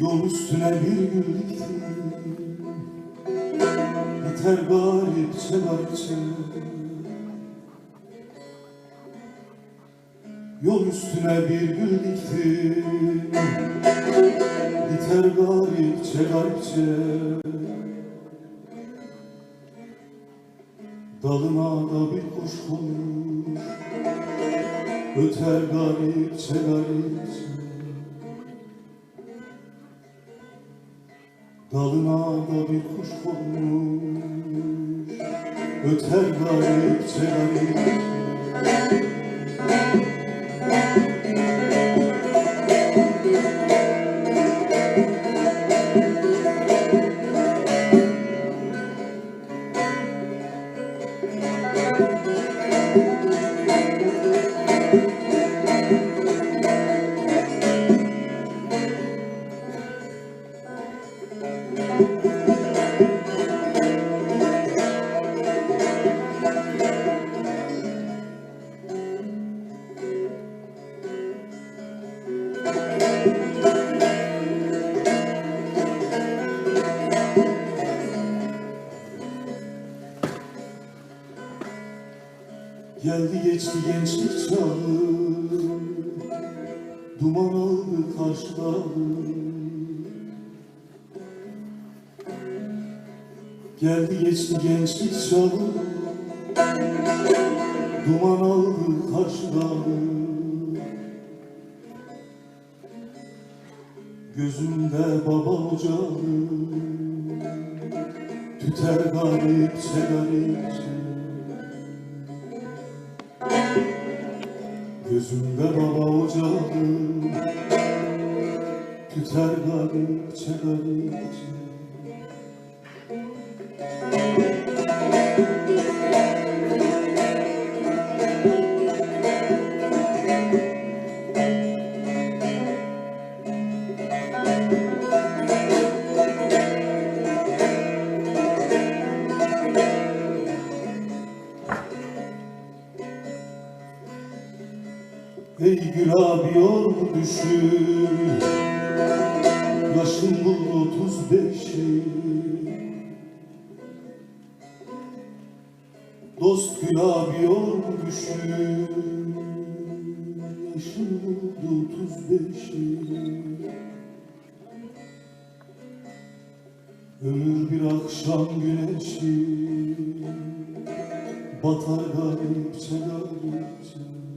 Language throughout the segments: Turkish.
Yol üstüne bir gül diktim Yeter garipçe garipçe Yol üstüne bir gül diktim Yeter garipçe garipçe Dalına da bir kuş konmuş. Öter garipçe garipçe Dalına da bir kuş konmuş. Öter garipçe garipçe Geldi geçti gençlik çağı. Duman aldı karşı Geldi geçti gençlik çağı. Duman aldı karşı Gözümde baba ocağı. Tüter garipçe garipçe Gözümde baba ocağı. Tüter garipçe garipçe Ey gül abi yorgu düşür. Yaşım buldu otuz beşi. Dost gül abi yorgu düşür. Yaşım buldu otuz beşi. Ömür bir akşam güneşi. Batar garipçe garipçe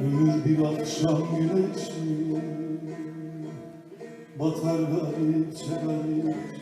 Ömür bir akşam güneşi Batar garipçe garipçe